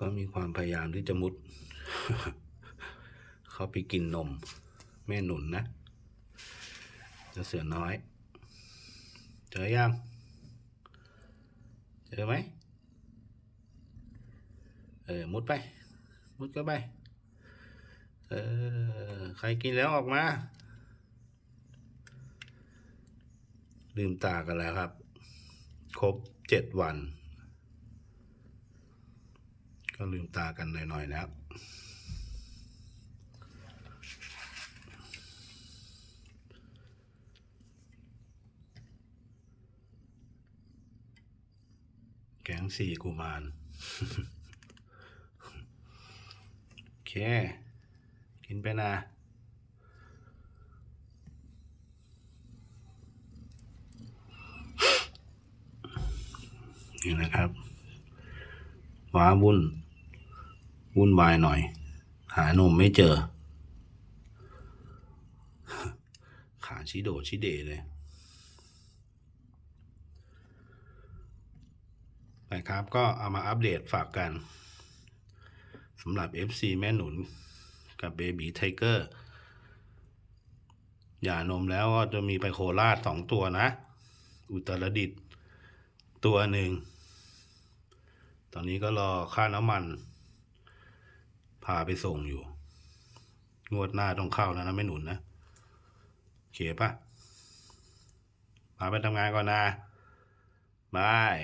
ก็มีความพยายามที่จะมุด เขาไปกินนม แม่หนุนนะเจ้าเสือน้อย เจอยัง เจอไหม เออ มุดไป มุดก็ไป เออ ใครกินแล้วออกมาลืมตากันแล้วครับ ครบเจ็ดวัน ก็ลืมตากันหน่อยๆนะครับแกงสี่กุมารโอเค กินไปนะนี่นะครับว้าวุ่น วุ่นวายหน่อย หานมไม่เจอ ขาชิโดชิเดเลยนะครับก็เอามาอัปเดตฝากกันสำหรับ FC แม่หนุนกับเบบีไทเกอร์หย่านมแล้วก็จะมีไปโคราชสองตัวนะ อุตรดิตถ์ตัวหนึ่ง ตอนนี้ก็รอค่าน้ำมัน พาไปส่งอยู่ งวดหน้าต้องเข้าแล้วนะไม่หนุนนะโอเคปะพาไปทำงานก่อนนะบาย